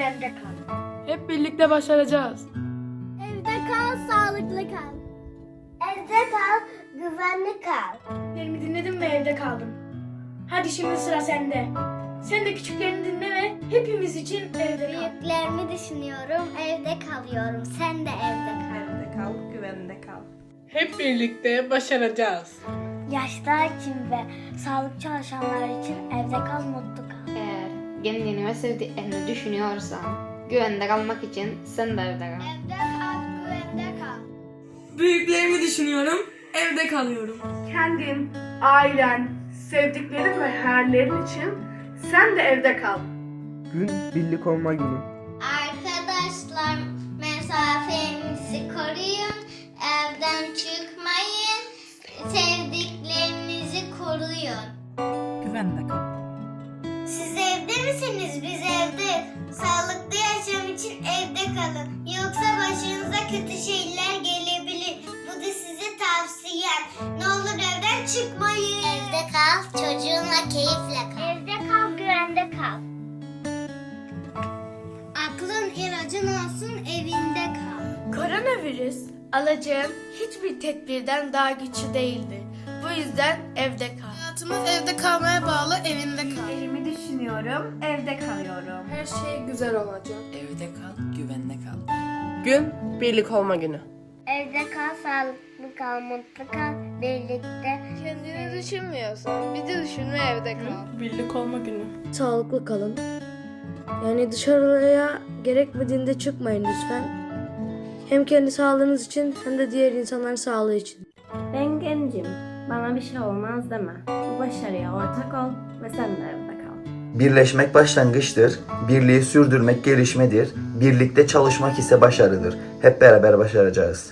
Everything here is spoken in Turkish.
evde kal. Hep birlikte başaracağız. Evde kal, sağlıklı kal. Evde kal, güvenli kal. Derimi dinledim ve evde kaldım. Hadi şimdi sıra sende. Sen de küçüklerini dinle ve hepimiz için evde kal. Büyüklerimi düşünüyorum, evde kalıyorum. Sen de evde kal. Evde kal, güvende kal. Hep birlikte başaracağız. Yaşlılar için ve sağlık çalışanlar için evde kal, mutlu kendini ve sevdiklerini düşünüyorsan, güvende kalmak için sen de evde kal. Evde kal, güvende kal. Büyüklerimi düşünüyorum, evde kalıyorum. kendin, ailen, sevdiklerin ve hayallerin için sen de evde kal. Gün birlik olma günü. Arkadaşlar mesafenizi koruyun, evden çıkmayın, sevdiklerinizi koruyun. Güvende kal. Siz evde misiniz? Biz evde. Sağlıklı yaşam için evde kalın. Yoksa başınıza kötü şeyler gelebilir. Bu da size tavsiyem. Ne olur evden çıkmayın. Evde kal, çocuğunla keyifle kal. Evde kal, güvende kal. Aklın ilacın olsun, evinde kal. Koronavirüs alacağın hiçbir tedbirden daha güçlü değildir. Bu yüzden evde kal. Hayatımız evde kalmaya bağlı, evinde kal. Düşünüyorum, evde kalıyorum. Her şey güzel olacak. Evde kal, güvende kal. Gün birlik olma günü. Evde kal, sağlıklı kal, mutlu kal, birlikte. Kendini düşünmüyorsan bizi düşünme evde kal. Birlik olma günü. sağlıklı kalın. Yani dışarıya gerekmediğinde çıkmayın lütfen. Hem kendi sağlığınız için hem de diğer insanların sağlığı için. Ben gencim. Bana bir şey olmaz deme. Bu başarıya ortak ol ve sen de evde. Birleşmek başlangıçtır, birliği sürdürmek gelişmedir, birlikte çalışmak ise başarıdır. Hep beraber başaracağız.